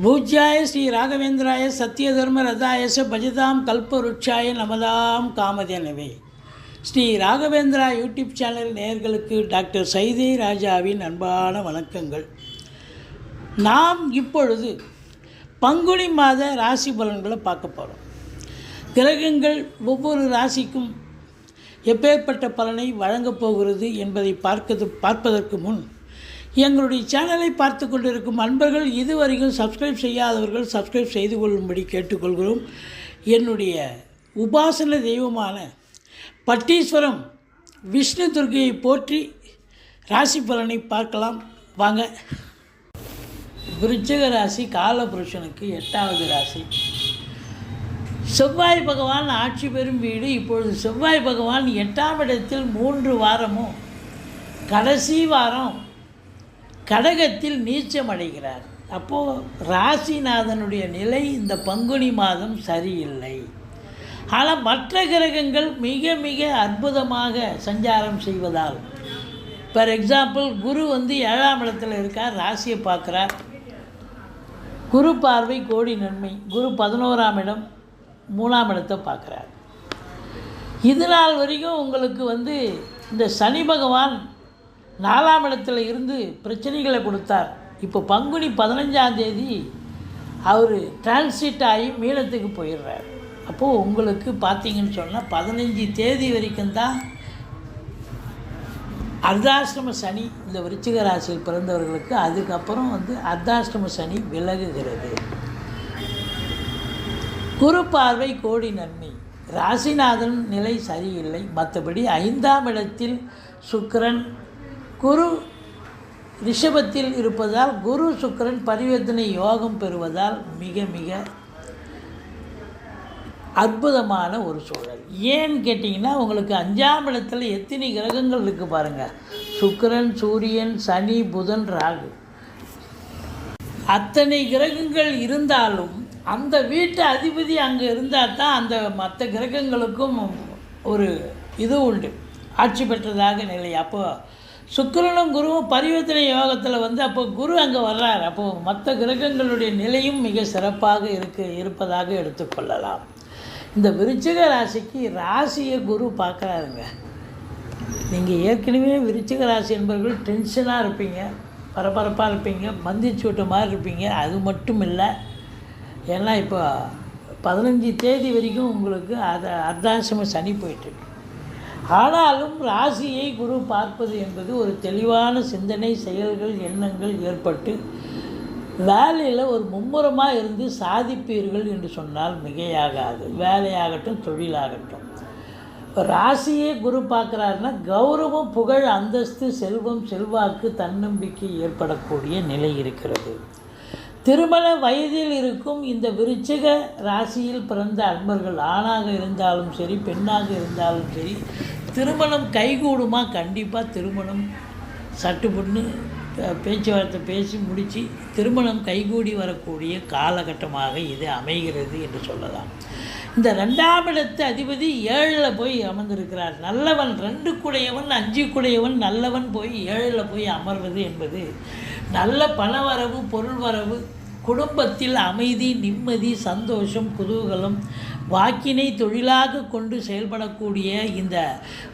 பூஜ்யாய ஸ்ரீ ராகவேந்திராய சத்யதர்ம ரதாயச பஜதாம் கல்பருட்சாய நமதாம் காமதேனவே. ஸ்ரீ ராகவேந்திரா யூடியூப் சேனல் நேயர்களுக்கு டாக்டர் சைதே ராஜாவின் அன்பான வணக்கங்கள். நாம் இப்பொழுது பங்குனி மாத ராசி பலன்களை பார்க்க போகிறோம் கிரகங்கள் ஒவ்வொரு ராசிக்கும் எப்பேற்பட்ட பலனை வழங்கப் போகிறது என்பதை பார்க்கது பார்ப்பதற்கு முன் எங்களுடைய சேனலை பார்த்து கொண்டிருக்கும் அன்பர்கள் இதுவரைக்கும் சப்ஸ்கிரைப் செய்யாதவர்கள் சப்ஸ்கிரைப் செய்து கொள்ளும்படி கேட்டுக்கொள்கிறோம். என்னுடைய உபாசன தெய்வமான பட்டீஸ்வரம் விஷ்ணு துர்கையை போற்றி ராசி பலனை பார்க்கலாம். வாங்க. விருச்சிக ராசி காலபுருஷனுக்கு எட்டாவது ராசி. செவ்வாய் பகவான் ஆட்சி பெறும் வீடு. இப்பொழுது செவ்வாய் பகவான் எட்டாம் இடத்தில் மூன்று வாரமும் கடைசி வாரம் கடகத்தில் நீச்சம் அடைகிறார். அப்போது ராசிநாதனுடைய நிலை இந்த பங்குனி மாதம் சரியில்லை. ஆனால் மற்ற கிரகங்கள் மிக மிக அற்புதமாக சஞ்சாரம் செய்வதால் ஃபார் எக்ஸாம்பிள் குரு வந்து ஏழாம் இடத்துல இருக்கார் ராசியை பார்க்குறார். குரு பார்வை கோடி நன்மை. குரு பதினோராம் இடம் மூணாம் இடத்தை பார்க்குறார். இது நாள் வரைக்கும் உங்களுக்கு வந்து இந்த சனி பகவான் நாலாம் இடத்துல இருந்து பிரச்சனைகளை கொடுத்தார். இப்போ பங்குனி பதினஞ்சாம் தேதி அவர் டிரான்ஸிட் ஆகி மீனத்துக்கு போயிடுறார். அப்போது உங்களுக்கு பார்த்தீங்கன்னு சொன்னால் பதினஞ்சு தேதி வரைக்கும் தான் அர்த்தாஷ்டம சனி இந்த விருச்சிக ராசியில் பிறந்தவர்களுக்கு அதுக்கப்புறம் வந்து அர்த்தாஷ்டம சனி விலகுகிறது. குரு பார்வை கோடி நன்மை. ராசிநாதன் நிலை சரியில்லை. மற்றபடி ஐந்தாம் இடத்தில் சுக்கரன் குரு ரிஷபத்தில் இருப்பதால் குரு சுக்கரன் பரிவர்த்தனை யோகம் பெறுவதால் மிக மிக அற்புதமான ஒரு சூழல். ஏன்னு கேட்டிங்கன்னா உங்களுக்கு அஞ்சாம் இடத்துல எத்தனை கிரகங்கள் இருக்குது பாருங்கள் சுக்கரன் சூரியன் சனி புதன் ராகு. அத்தனை கிரகங்கள் இருந்தாலும் அந்த வீட்டு அதிபதி அங்கே இருந்தால் தான் அந்த மற்ற கிரகங்களுக்கும் ஒரு இது உண்டு. ஆட்சி பெற்றதாக நிலை. அப்போது சுக்கரனும் குருவும் பரிவர்த்தனை யோகத்தில் வந்து அப்போ குரு அங்கே வர்றார். அப்போது மற்ற கிரகங்களுடைய நிலையும் மிக சிறப்பாக இருக்கு இருப்பதாக எடுத்துக்கொள்ளலாம் இந்த விருச்சிக ராசிக்கு ராசியை குரு பார்க்குறாருங்க. நீங்கள் ஏற்கனவே விருச்சிக ராசி என்பவர்கள் டென்ஷனாக இருப்பீங்க பரபரப்பாக இருப்பீங்க மந்திச்சு விட்ட மாதிரி இருப்பீங்க. அது மட்டும் இல்லை. ஏன்னா இப்போ பதினஞ்சு தேதி வரைக்கும் உங்களுக்கு அதை அர்த்தாசிரம சனி போயிட்டுருக்கு ஆனாலும் ராசியை குரு பார்ப்பது என்பது ஒரு தெளிவான சிந்தனை செயல்கள் எண்ணங்கள் ஏற்பட்டு வேலையில் ஒரு மும்முரமாக இருந்து சாதிப்பீர்கள் என்று சொன்னால் மிகையாகாது. வேலையாகட்டும் தொழிலாகட்டும். ராசியே குரு பார்க்குறாருன்னா கௌரவம் புகழ் அந்தஸ்து செல்வம் செல்வாக்கு தன்னம்பிக்கை ஏற்படக்கூடிய நிலை இருக்கிறது. திருமண வயதில் இருக்கும் இந்த விருச்சிக ராசியில் பிறந்த அன்பர்கள் ஆணாக இருந்தாலும் சரி பெண்ணாக இருந்தாலும் சரி திருமணம் கைகூடுமா? கண்டிப்பாக திருமணம். சட்டு பொண்ணு பேச்சுவார்த்தை பேசி முடித்து திருமணம் கைகூடி வரக்கூடிய காலகட்டமாக இது அமைகிறது என்று சொல்லலாம். இந்த ரெண்டாம் இடத்து அதிபதி ஏழில் போய் அமர்ந்திருக்கிறார். நல்லவன் ரெண்டு குடையவன் அஞ்சு குடையவன் நல்லவன் போய் ஏழில் போய் அமர்வது என்பது நல்ல பணவரவு பொருள் வரவு குடும்பத்தில் அமைதி நிம்மதி சந்தோஷம் குதூகலம் வாக்கினை தொழிலாக கொண்டு செயல்படக்கூடிய இந்த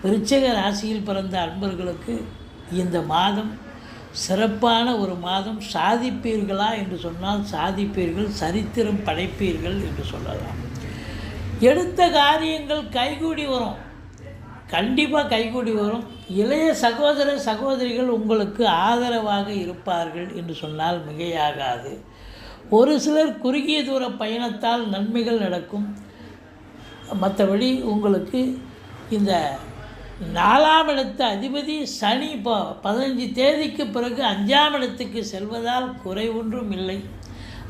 விருச்சக ராசியில் பிறந்த அன்பர்களுக்கு இந்த மாதம் சிறப்பான ஒரு மாதம். சாதிப்பீர்களா என்று சொன்னால் சாதிப்பீர்கள் சரித்திரம் படைப்பீர்கள் என்று சொல்லலாம். எடுத்த காரியங்கள் கைகூடி வரும். கண்டிப்பாக கைகூடி வரும். இளைய சகோதர சகோதரிகள் உங்களுக்கு ஆதரவாக இருப்பார்கள் என்று சொன்னால் மிகையாகாது. ஒரு சிலர் குறுகிய தூர பயணத்தால் நன்மைகள் நடக்கும். மற்றபடி உங்களுக்கு இந்த நாலாம் இடத்து அதிபதி சனி இப்போ பதினஞ்சு தேதிக்கு பிறகு அஞ்சாம் இடத்துக்கு செல்வதால் குறைவொன்றும் இல்லை.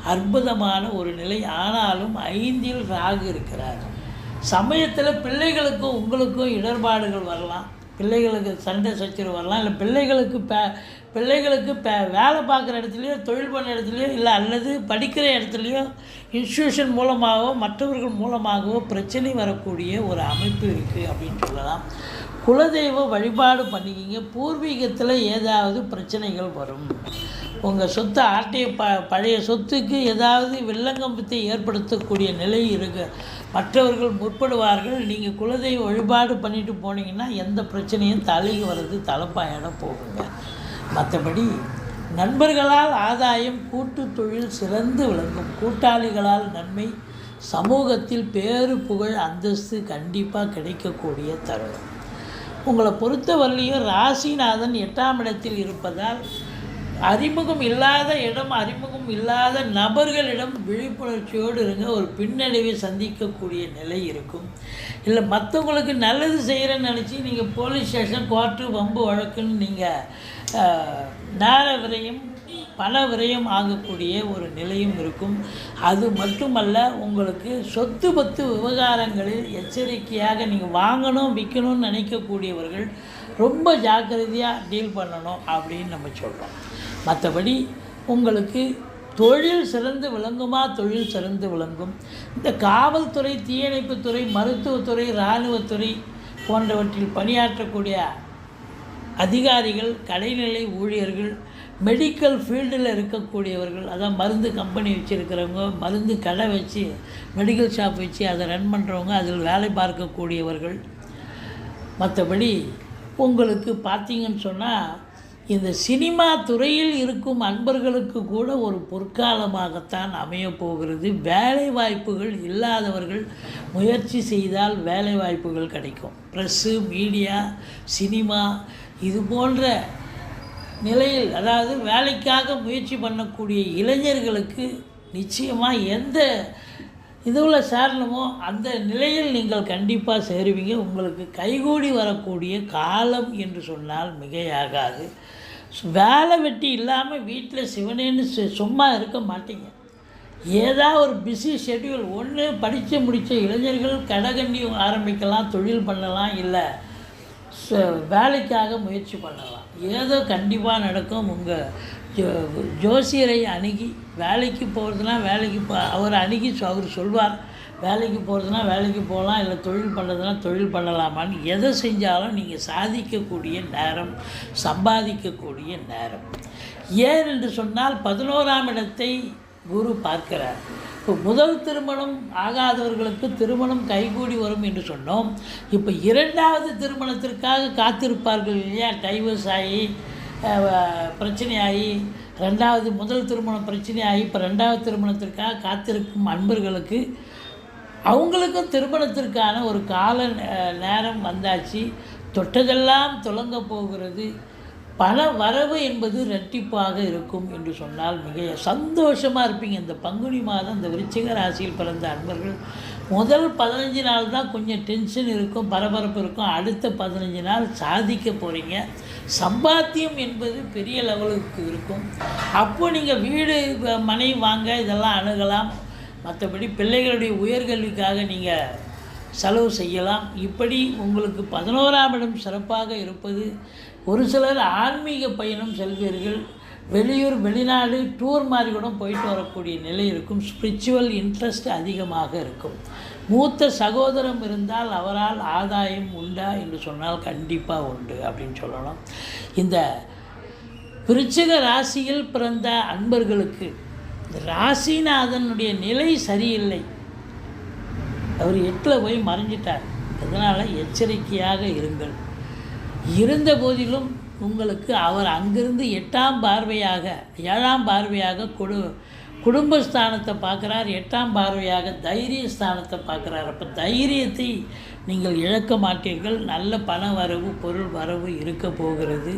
அற்புதமான ஒரு நிலை. ஆனாலும் ஐந்தில் ராகு இருக்கிறார். சமயத்தில் பிள்ளைகளுக்கும் உங்களுக்கும் இடர்பாடுகள் வரலாம். பிள்ளைகளுக்கு சண்டை சச்சரவு வரலாம். இல்லை பிள்ளைகளுக்கு பே பிள்ளைகளுக்கு பே வேலை பார்க்குற இடத்துலையோ தொழில் பண்ணுற இடத்துலையோ இல்லை அல்லது படிக்கிற இடத்துலையோ இன்ஸ்டியூஷன் மூலமாகவோ மற்றவர்கள் மூலமாகவோ பிரச்சனை வரக்கூடிய ஒரு அமைப்பு இருக்குது அப்படின்னு சொல்லலாம். குலதெய்வ வழிபாடு பண்ணிக்கிங்க. பூர்வீகத்தில் ஏதாவது பிரச்சனைகள் வரும். உங்கள் சொத்து ஆட்டைய ப பழைய சொத்துக்கு ஏதாவது வில்லங்கம்பத்தை ஏற்படுத்தக்கூடிய நிலை இருக்கு மற்றவர்கள் முற்படுவார்கள். நீங்கள் குலதெய்வ வழிபாடு பண்ணிட்டு போனீங்கன்னா எந்த பிரச்சனையும் தலைக்கு வர்றது தலைப்பாயான போகுங்க. மற்றபடி நண்பர்களால் ஆதாயம் கூட்டு தொழில் சிறந்து விளங்கும். கூட்டாளிகளால் நன்மை சமூகத்தில் பேரு புகழ் அந்தஸ்து கண்டிப்பாக கிடைக்கக்கூடிய தருணம். உங்களை பொறுத்தவரையிலையும் ராசிநாதன் எட்டாம் இடத்தில் இருப்பதால் அறிமுகம் இல்லாத இடம் அறிமுகம் இல்லாத நபர்களிடம் விழிப்புணர்ச்சியோடு இருங்க. ஒரு பின்னடைவை சந்திக்கக்கூடிய நிலை இருக்கும். இல்லை மற்றவங்களுக்கு நல்லது செய்கிறேன்னு நினச்சி நீங்கள் போலீஸ் ஸ்டேஷன் கோர்ட்டு வம்பு வழக்குன்னு நீங்கள் நேர விரையும் பண விரயம் ஆகக்கூடிய ஒரு நிலையும் இருக்கும். அது மட்டுமல்ல உங்களுக்கு சொத்து பத்து விவகாரங்களில் எச்சரிக்கையாக நீங்கள் வாங்கணும் விற்கணும்னு நினைக்கக்கூடியவர்கள் ரொம்ப ஜாக்கிரதையாக டீல் பண்ணணும் அப்படின்னு நம்ம சொல்கிறோம் மற்றபடி உங்களுக்கு தொழில் சிறந்து விளங்குமா? தொழில் சிறந்து விளங்கும். இந்த காவல்துறை தீயணைப்புத்துறை மருத்துவத்துறை இராணுவத்துறை போன்றவற்றில் பணியாற்றக்கூடிய அதிகாரிகள் கடைநிலை ஊழியர்கள் மெடிக்கல் ஃபீல்டில் இருக்கக்கூடியவர்கள் அதான் மருந்து கம்பெனி வச்சுருக்கிறவங்க மருந்து கடை வச்சு மெடிக்கல் ஷாப் வச்சு அதை ரன் பண்ணுறவங்க அதில் வேலை பார்க்கக்கூடியவர்கள். மற்றபடி உங்களுக்கு பார்த்தீங்கன்னு சொன்னால் இந்த சினிமா துறையில் இருக்கும் அன்பர்களுக்கு கூட ஒரு பொற்காலமாகத்தான் அமையப்போகிறது. வேலை வாய்ப்புகள் இல்லாதவர்கள் முயற்சி செய்தால் வேலை வாய்ப்புகள் கிடைக்கும். ப்ரெஸ்ஸு மீடியா சினிமா இது போன்ற நிலையில் அதாவது வேலைக்காக முயற்சி பண்ணக்கூடிய இளைஞர்களுக்கு நிச்சயமாக எந்த இதுவில் சேரணுமோ அந்த நிலையில் நீங்கள் கண்டிப்பாக சேருவீங்க. உங்களுக்கு கைகூடி வரக்கூடிய காலம் என்று சொன்னால் மிகையாகாது. வேலை வெட்டி இல்லாமல் வீட்டில் சிவனேன்னு சும்மா இருக்க மாட்டீங்க. ஏதாவது ஒரு பிஸி ஷெட்யூல் ஒன்று படித்து முடித்த இளைஞர்கள் கடகண்டி ஆரம்பிக்கலாம் தொழில் பண்ணலாம் இல்லை ச- வேலைக்காக முயற்சி பண்ணலாம். ஏதோ கண்டிப்பாக நடக்கும். உங்கள் ஜோ ஜோசியரை அணுகி வேலைக்கு போகிறதுனா வேலைக்கு போ அவர் அணுகி அவர் சொல்வார். வேலைக்கு போகிறதுனா வேலைக்கு போகலாம் இல்லை தொழில் பண்ணுறதுனா தொழில் பண்ணலாமான்னு எதை செஞ்சாலும் நீங்கள் சாதிக்கக்கூடிய நேரம் சம்பாதிக்கக்கூடிய நேரம். ஏன் என்று சொன்னால் பதினோராம் இடத்தை குரு பார்க்கிறார். இப்போ முதல் திருமணம் ஆகாதவர்களுக்கு திருமணம் கைகூடி வரும் என்று சொன்னோம். இப்போ இரண்டாவது திருமணத்திற்காக காத்திருப்பார்கள் இல்லையா? டைவர்ஸ் ஆகி பிரச்சனையாகி ரெண்டாவது முதல் திருமணம் பிரச்சனையாகி இப்போ ரெண்டாவது திருமணத்திற்காக காத்திருக்கும் அன்பர்களுக்கு அவங்களுக்கும் திருமணத்திற்கான ஒரு கால நே- நேரம் வந்தாச்சு. தொட்டதெல்லாம் துலங்க போகிறது. பண வரவு என்பது இரட்டிப்பாக இருக்கும் என்று சொன்னால் மிக சந்தோஷமாக இருப்பீங்க. இந்த பங்குனி மாதம் இந்த விருச்சிக ராசியில் பிறந்த அன்பர்கள் முதல் பதினஞ்சு நாள் தான் கொஞ்சம் டென்ஷன் இருக்கும் பரபரப்பு இருக்கும். அடுத்த பதினஞ்சு நாள் சாதிக்க போகிறீங்க சம்பாத்தியம் என்பது பெரிய லெவலுக்கு இருக்கும். அப்போது நீங்கள் வீடு வ- மனை வாங்க இதெல்லாம் அணுகலாம். மற்றபடி பிள்ளைகளுடைய உயர்கல்விக்காக நீங்கள் செலவு செய்யலாம். இப்படி உங்களுக்கு பதினோராம் இடம் சிறப்பாக இருப்பது ஒரு சிலர் ஆன்மீக பயணம் செல்வீர்கள். வெளியூர் வெளிநாடு டூர் மாதிரி கூட போயிட்டு வரக்கூடிய நிலை இருக்கும். ஸ்பிரிச்சுவல் இன்ட்ரெஸ்ட் அதிகமாக இருக்கும். மூத்த சகோதரம் இருந்தால் அவரால் ஆதாயம் உண்டா என்று சொன்னால் கண்டிப்பாக உண்டு அப்படின்னு சொல்லலாம் இந்த விருச்சிக ராசியில் பிறந்த அன்பர்களுக்கு ராசிநாதனுடைய நிலை சரியில்லை. அவர் எட்டில் போய் மறைஞ்சிட்டார். அதனால் எச்சரிக்கையாக இருங்கள். இருந்த போதிலும் உங்களுக்கு அவர் அங்கிருந்து எட்டாம் பார்வையாக ஏழாம் பார்வையாக கொடு குடும்பஸ்தானத்தை பார்க்குறார் எட்டாம் பார்வையாக தைரிய ஸ்தானத்தை பார்க்குறார். அப்போ தைரியத்தை நீங்கள் இழக்க மாட்டீர்கள். நல்ல பண வரவு பொருள் வரவு இருக்க போகிறது.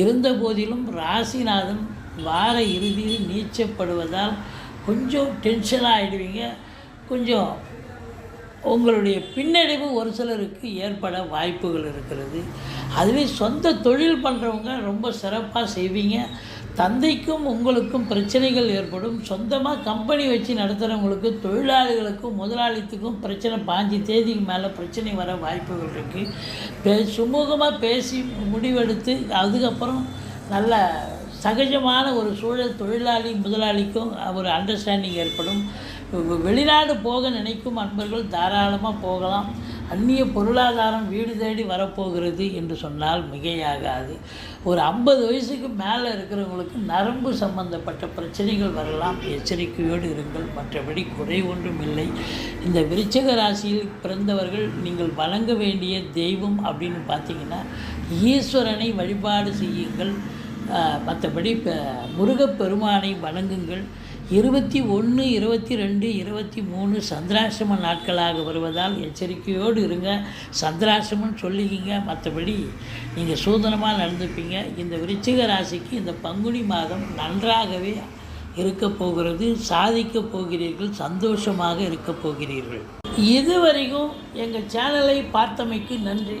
இருந்த போதிலும் ராசிநாதன் வார இறுதியில் நீச்சப்படுவதால் கொஞ்சம் டென்ஷனாக ஆகிடுவீங்க கொஞ்சம் உங்களுடைய பின்னடைவு ஒரு சிலருக்கு ஏற்பட வாய்ப்புகள் இருக்கிறது. அதுவே சொந்த தொழில் பண்ணுறவங்க ரொம்ப சிறப்பாக செய்வீங்க. தந்தைக்கும் உங்களுக்கும் பிரச்சனைகள் ஏற்படும். சொந்தமாக கம்பெனி வச்சு நடத்துகிறவங்களுக்கு தொழிலாளிகளுக்கும் முதலாளித்துக்கும் பிரச்சனை பாஞ்சு தேதிக்கு மேலே பிரச்சனை வர வாய்ப்புகள் இருக்குது பே சுமூகமாக பேசி முடிவெடுத்து அதுக்கப்புறம் நல்ல சகஜமான ஒரு சூழல் தொழிலாளி முதலாளிக்கும் ஒரு அண்டர்ஸ்டாண்டிங் ஏற்படும். வெளிநாடு போக நினைக்கும் அன்பர்கள் தாராளமாக போகலாம். அந்நிய பொருளாதாரம் வீடு தேடி வரப்போகிறது என்று சொன்னால் மிகையாகாது. ஒரு ஐம்பது வயசுக்கு மேலே இருக்கிறவங்களுக்கு நரம்பு சம்பந்தப்பட்ட பிரச்சனைகள் வரலாம். எச்சரிக்கையோடு இருங்கள். மற்றபடி குறை ஒன்றும் இல்லை. இந்த விருச்சக ராசியில் பிறந்தவர்கள் நீங்கள் வழங்க வேண்டிய தெய்வம் அப்படின்னு பார்த்தீங்கன்னா ஈஸ்வரனை வழிபாடு செய்யுங்கள். மற்றபடி இப்போ முருகப்பெருமானை வணங்குங்கள். இருபத்தி ஒன்று இருபத்தி ரெண்டு இருபத்தி மூணு சந்திராசிரம நாட்களாக வருவதால் எச்சரிக்கையோடு இருங்க. சந்திராசிரமம் சொல்லிக்கிங்க மற்றபடி நீங்கள் சூதனமாக நடந்துப்பீங்க. இந்த விருச்சிக ராசிக்கு இந்த பங்குனி மாதம் நன்றாகவே இருக்க போகிறது. சாதிக்க போகிறீர்கள். சந்தோஷமாக இருக்க போகிறீர்கள். இதுவரைக்கும் எங்கள் சேனலை பார்த்தமைக்கு நன்றி.